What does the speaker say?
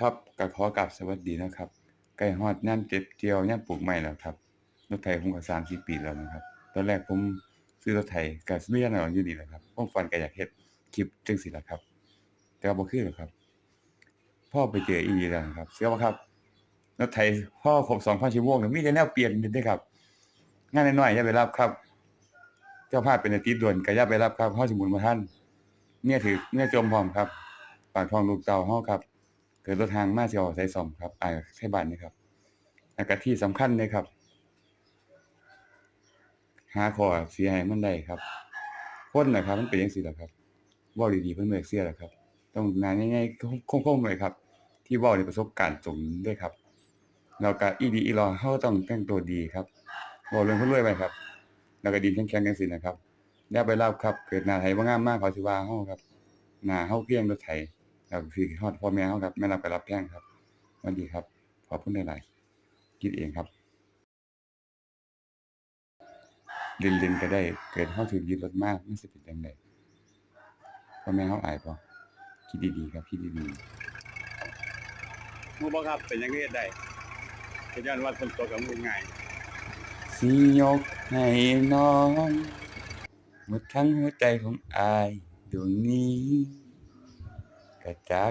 ครับก็ขอกราบสวัสดีนะครับใกล้ฮอดยามเก็บเกี่ยวยามปลูกไม้แล้วครับรถไถผมก็3-4ปีแล้วนะครับ ตอนแรกผมซื้อรถไถกับไมีแนวอยู่นี่แหละครับความฝันก็อยากเฮ็ดคลิปจังซี่ล่ะครับ แต่ว่าบ่คือหรอกครับ พ่อไปเจออีหลีแล้วนะครับเชื่อบ่ครับรถไถพ่อครบ2,000ชั่วโมงแล้วมีแต่แนวเปลี่ยนเด้อครับ งานน้อยๆอย่าไปรับครับ เจ้าภาพเป็นอาทิตย์ด่วนก็อย่าไปรับครับเฮาสิหมุนบ่ทันเมียถึกเมียจมพร้อมครับ ปากทองลูกเต้าเฮาครับ เกิดรถทางมาเสิออกสายซ่อมครับอ้ายไทบ้านนี่ครับแล้วก็ที่สำคัญเลยครับ หาข้อเสียให้มันได้ครับคนนะครับ มันเป็นจังซี่ล่ะครับว้าดีๆเพิ่นบ่อกเชื่อหรอครับ ต้องน้าใหญ่ๆคมๆไว้ครับ ที่ว้านี่ประสบการณ์ตรงด้อครับแล้วก็อีดีอีหลอเฮาต้องแต่งตัวดีครับเว้าเรื่องคนรวยไว้ครับแล้วก็ดินแข็งๆจังซี่นะครับอย่าไปรับครับ เกิดหน้าไถบ่งามมาเขาสิว่าเฮาครับหน้าเฮาเพียงรถไถ แล้วสิฮอดพ่อแม่เฮาครับแม่รับก็รับแพงครับสวัสดีครับ ขอบคุณหลายๆคิดเองครับเล่นๆก็ได้ เกิดเฮาถูกยึดรถมามันสิเป็นจังได๋พ่อแม่เฮาอายบ่คิดดีๆครับคิดดีรู้บ่ครับเป็นหยังเฮ็ดได้ก็ย้อนว่าฝนตกกับมันง่ายๆสิยกให้น้องหมดทั้งหัวใจของอายดวงนี้ ก็จาก